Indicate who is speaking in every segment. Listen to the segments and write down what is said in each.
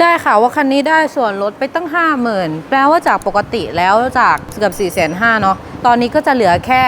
Speaker 1: ได้ค่ะว่าคันนี้ได้ส่วนลดไปตั้ง 5 0,000 แปลว่าจากปกติแล้วจากเกือบ 4 5 0 0 0เนาะตอนนี้ก็จะเหลือแค่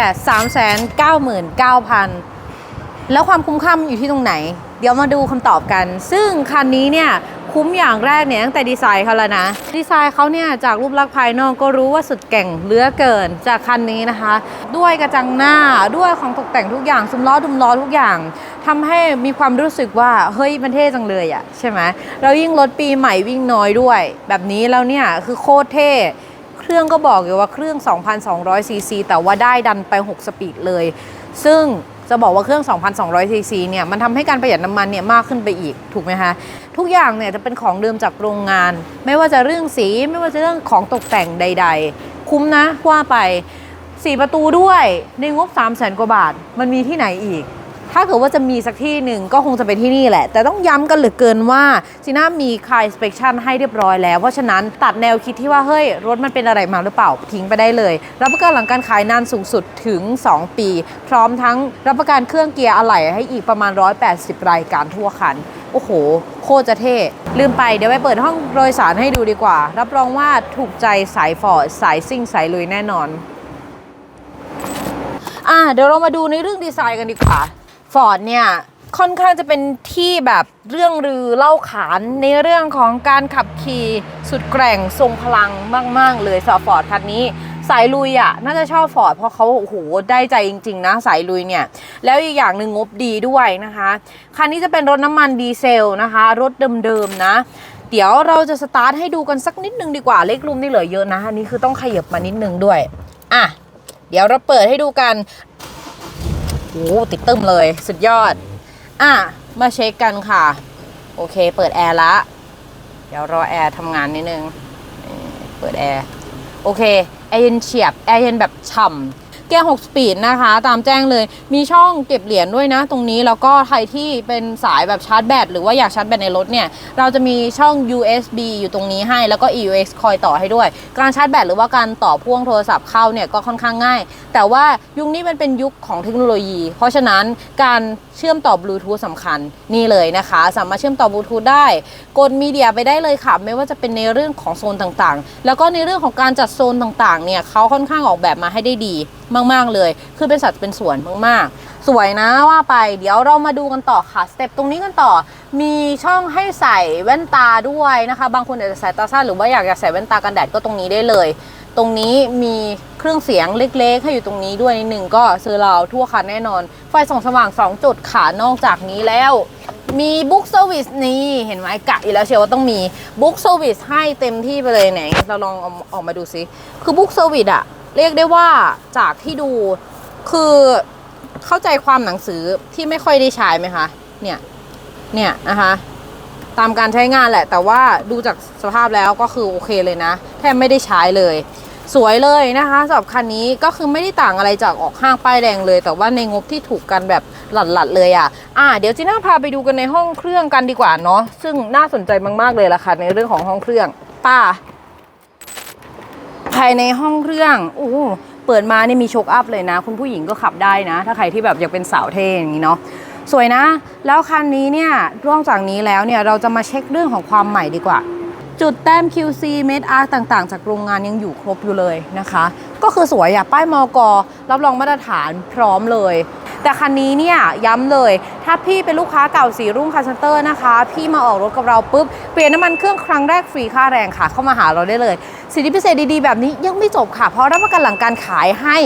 Speaker 1: 399,000 แล้วความคุ้มค่ามันอยู่ที่ตรงไหน เดี๋ยวมาดูคำตอบกัน ซึ่งคันนี้เนี่ย คุ้มอย่างแรกเนี่ยตั้งแต่ดีไซน์เขาแล้วนะ ดีไซน์เขาเนี่ยจากรูปลักษณ์ภายนอกก็รู้ว่าสุดเก่งเลือเกินจากคันนี้นะคะ ด้วยกระจังหน้าด้วยของตกแต่งทุกอย่างซุ้มล้อดุมล้อทุกอย่างทำให้มีความรู้สึกว่าเฮ้ยมันเท่จังเลยอะใช่ไหมแล้วยิ่งรถปีใหม่วิ่งน้อยด้วย แบบนี้แล้วเนี่ยคือโคตรเท่เครื่องก็บอกอยู่ว่าเครื่อง 2,200ซีซีแต่ว่าได้ดันไป 6 สปีดเลย ซึ่งจะบอกว่าเครื่อง 2,200ซีซีเนี่ย มันทำให้การประหยัดน้ำมันเนี่ยมากขึ้นไปอีก ถูกไหมคะ ทุกอย่างเนี่ยจะเป็นของเดิมจากโรงงาน ไม่ว่าจะเรื่องสีไม่ว่าจะเรื่องของตกแต่งใด ๆ คุ้มนะว่าไป 4 ประตูด้วยในงบ3 0 0 0 0 0กว่าบาท มันมีที่ไหนอีก ถ้าเกิดว่าจะมีสักที่หนึ่งก็คงจะเป็นที่นี่แหละ แต่ต้องย้ำกันเหลือเกินว่าจีน่ามีคายสเปคชั่นให้เรียบร้อยแล้ว เพราะฉะนั้นตัดแนวคิดที่ว่า เฮ้ย รถมันเป็นอะไรมาหรือเปล่า ทิ้งไปได้เลย รับประกันหลังการขายนานสูงสุดถึง 2 ปี พร้อมทั้งรับประกันเครื่องเกียร์อะไหล่ให้อีกประมาณ 180 รายการทั่วคันโอ้โห โคตรจะเท่ ลืมไปเดี๋ยวไปเปิดห้องโดยสารให้ดูดีกว่า รับรองว่าถูกใจสายฟอร์ดสายซิ่งสายลุยแน่นอนอะเดี๋ยวเรามาดูในเรื่องดีไซน์กันดีกว่า ฟอร์ดเนี่ยค่อนข้างจะเป็นที่แบบเรื่องลือเล่าขานในเรื่องของการขับขี่สุดแกร่งทรงพลังมาก ๆ เลยสำหรับฟอร์ดคันนี้ สายลุยอะน่าจะชอบฟอร์ดเพราะเขาโอ้โหได้ใจจริง ๆ นะ สายลุยเนี่ย แล้วอีกอย่างหนึ่งงบดีด้วยนะคะ คันนี้จะเป็นรถน้ำมันดีเซลนะคะ รถเดิม ๆ นะ เดี๋ยวเราจะสตาร์ทให้ดูกันสักนิดนึงดีกว่าเลขรูมนี่เหลือเยอะนะอันนี้คือต้องขยับมานิดนึงด้วยอะเดี๋ยวเราเปิดให้ดูกัน ติดตึมเลยสุดยอด อะ มาเช็คกันค่ะ โอเค เปิดแอร์ละ เดี๋ยวรอแอร์ทำงานนิดนึง เปิดแอร์ โอเค แอร์เย็นเฉียบ แอร์เย็นแบบฉ่ำ เกียร์6สปีดนะคะ ตามแจ้งเลยมีช่องเก็บเหรียญด้วยนะ ตรงนี้แล้วก็ใครที่เป็นสายแบบชาร์จแบตหรือว่าอยากชาร์จแบตในรถเนี่ย เราจะมีช่อง USB อยู่ตรงนี้ให้แล้วก็ EUX คอยต่อให้ด้วย การชาร์จแบตหรือว่าการต่อพ่วงโทรศัพท์เข้าเนี่ยก็ค่อนข้างง่าย แต่ว่ายุคนี้มันเป็นยุคของเทคโนโลยี เพราะฉะนั้นการเชื่อมต่อบลูทูธสำคัญนี่เลยนะคะ สามารถเชื่อมต่อบลูทูธได้ กดมีเดียไปได้เลยค่ะ ไม่ว่าจะเป็นในเรื่องของโซนต่างๆ แล้วก็ในเรื่องของการจัดโซนต่างๆเนี่ยเขาค่อนข้างออกแบบมาให้ได้ดี มาก ๆ เลย คือเป็นสัดเป็นส่วนมาก ๆ สวยนะว่าไป เดี๋ยวเรามาดูกันต่อค่ะ สเต็ปตรงนี้กันต่อ มีช่องให้ใส่แว่นตาด้วยนะคะ บางคนอาจจะใส่ตาสั้นหรือว่าอยากจะใส่แว่นตากันแดดก็ตรงนี้ได้เลย ตรงนี้มีเครื่องเสียงเล็กๆ ให้อยู่ตรงนี้ด้วยนิดหนึ่งก็ซื้อเราทั่วคันแน่นอน ไฟส่องสว่าง 2 จุดขานอกจากนี้แล้วมีบุ๊กเซอร์วิสนี่เห็นไหมกะอยู่แล้วเชียวว่าต้องมีบุ๊กเซอร์วิสให้เต็มที่ไปเลยไหนเราลองออกมาดูซิ คือบุ๊กเซอร์วิสอะ เรียกได้ว่าจากที่ดูคือเข้าใจความหนังสือที่ไม่ค่อยได้ใช้ไหมคะ เนี่ย เนี่ยนะคะ ตามการใช้งานแหละ แต่ว่าดูจากสภาพแล้วก็คือโอเคเลยนะ แทบไม่ได้ใช้เลย สวยเลยนะคะสำหรับคันนี้ก็คือไม่ได้ต่างอะไรจากออกห้างป้ายแดงเลย แต่ว่าในงบที่ถูกกันแบบหลัดๆเลยอะ อ่า เดี๋ยวจีน่าพาไปดูกันในห้องเครื่องกันดีกว่าเนาะ ซึ่งน่าสนใจมากๆเลยล่ะค่ะในเรื่องของห้องเครื่อง ป้า ภายในห้องเครื่องโอ้เปิดมาเนี่ยมีโชคอัพเลยนะ คุณผู้หญิงก็ขับได้นะ ถ้าใครที่แบบอยากเป็นสาวเท่อย่างนี้เนาะสวยนะ แล้วคันนี้เนี่ยนอกจากนี้แล้วเนี่ยเราจะมาเช็คเรื่องของความใหม่ดีกว่า จุดแต้ม QC เมดอาร์ต่างๆ จากโรงงานยังอยู่ครบอยู่เลยนะคะ ก็คือสวยอะป้ายมอกรับรองมาตรฐานพร้อมเลย แต่คันนี้เนี่ยย้ำเลย ถ้าพี่เป็นลูกค้าเก่าสีรุ่งคัสเซนเตอร์นะคะ พี่มาออกรถกับเราปุ๊บ เปลี่ยนน้ำมันเครื่องครั้งแรกฟรีค่าแรงค่ะ เข้ามาหาเราได้เลยสิทธิพิเศษดีๆ แบบนี้ยังไม่จบค่ะ เพราะรับประกันหลังการขายให้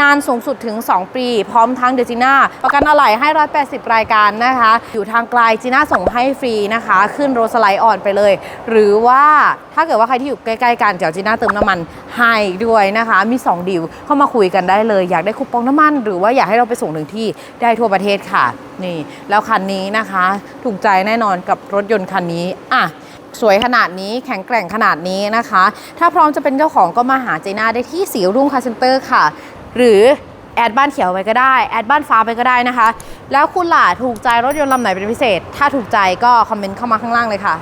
Speaker 1: นานสูงสุดถึง 2 ปี พร้อมทั้งเดจิน่าประกันอะไหล่ให้ 180 รายการนะคะ อยู่ทางไกลจีน่าส่งให้ฟรีนะคะ ขึ้นโรสไลด์อ่อนไปเลย หรือว่าถ้าเกิดว่าใครที่อยู่ใกล้ๆกันเดี๋ยวจีน่าเติมน้ำมันให้ด้วยนะคะ มี 2 ดีลเข้ามาคุยกันได้เลย อยากได้คูปองน้ำมัน หรือว่าอยากให้เราไปส่งถึงที่ได้ทั่วประเทศค่ะนี่แล้วคันนี้นะคะ ถูกใจแน่นอนกับรถยนต์คันนี้อะ สวยขนาดนี้แข็งแกร่งขนาดนี้นะคะ ถ้าพร้อมจะเป็นเจ้าของก็มาหาเจน่าได้ที่สีรุ่งคาเซนเตอร์ค่ะ หรือแอดบ้านเขียวไปก็ได้ แอดบ้านฟ้าไปก็ได้นะคะ แล้วคุณล่ะถูกใจรถยนต์ลำไหนเป็นพิเศษ ถ้าถูกใจก็คอมเมนต์เข้ามาข้างล่างเลยค่ะ